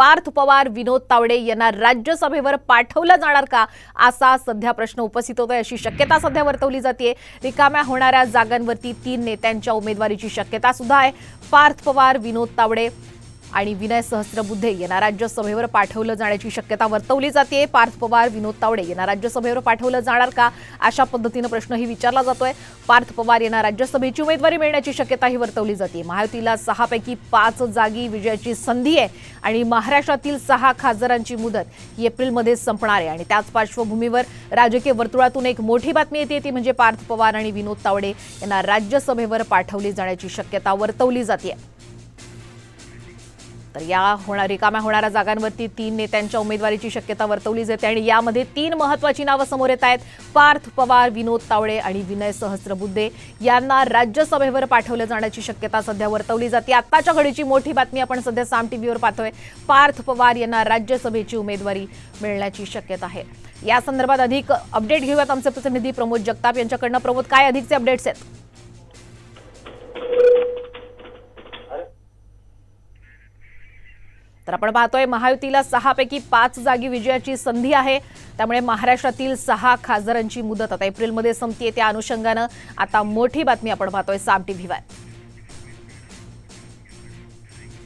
पार्थ पवार विनोद तावडे यांना राज्यसभेवर पाठवलं जाणार का? असा सध्या प्रश्न उपस्थित होतोय. अशी शक्यता सध्या वर्तवली जाते रिकाम्या होणाऱ्या जागांवरती तीन नेत्यांच्या उमेदवारीची शक्यता सुद्धा आहे. पार्थ पवार विनोद तावडे आणि विनय सहस्त्रबुद्धे यांना राज्यसभेवर पाठवलं जाण्याची शक्यता वर्तवली जाते पार्थ पवार विनोद तावडे यांना राज्यसभेवर पाठवलं जाणार का? अशा पद्धतीनं प्रश्नही विचारला जातोय. पार्थ पवार यांना राज्यसभेची उमेदवारी मिळण्याची शक्यताही वर्तवली जाते महायुतीला सहापैकी पाच जागी विजयाची संधी आहे आणि महाराष्ट्रातील सहा खासदारांची मुदत ही एप्रिलमध्ये संपणार आहे. आणि त्याच पार्श्वभूमीवर राजकीय वर्तुळातून एक मोठी बातमी येते ती म्हणजे पार्थ पवार आणि विनोद तावडे यांना राज्यसभेवर पाठवली जाण्याची शक्यता वर्तवली जाते तर या होणार रिकाम्या होणाऱ्या जागांवरती तीन नेत्यांच्या उमेदवारीची शक्यता वर्तवली जाते आणि यामध्ये तीन महत्वाची नावं समोर येत आहेत. पार्थ पवार विनोद तावडे आणि विनय सहस्रबुद्धे यांना राज्यसभेवर पाठवलं जाण्याची शक्यता सध्या वर्तवली जाते. आत्ताच्या घडीची मोठी बातमी आपण सध्या साम टीव्हीवर पाहतोय. पार्थ पवार यांना राज्यसभेची उमेदवारी मिळण्याची शक्यता आहे. या संदर्भात अधिक अपडेट घेऊयात आमचे प्रतिनिधी प्रमोद जगताप यांच्याकडनं. प्रमोद काय अधिकचे अपडेट्स आहेत? तर आपण पाहतोय महायुतीला सहापैकी पाच जागी विजयाची संधी आहे. त्यामुळे महाराष्ट्रातील सहा खासदारांची मुदत आता एप्रिलमध्ये संपतीये. त्या अनुषंगानं आता मोठी बातमी आपण पाहतोय साम टीव्हीवर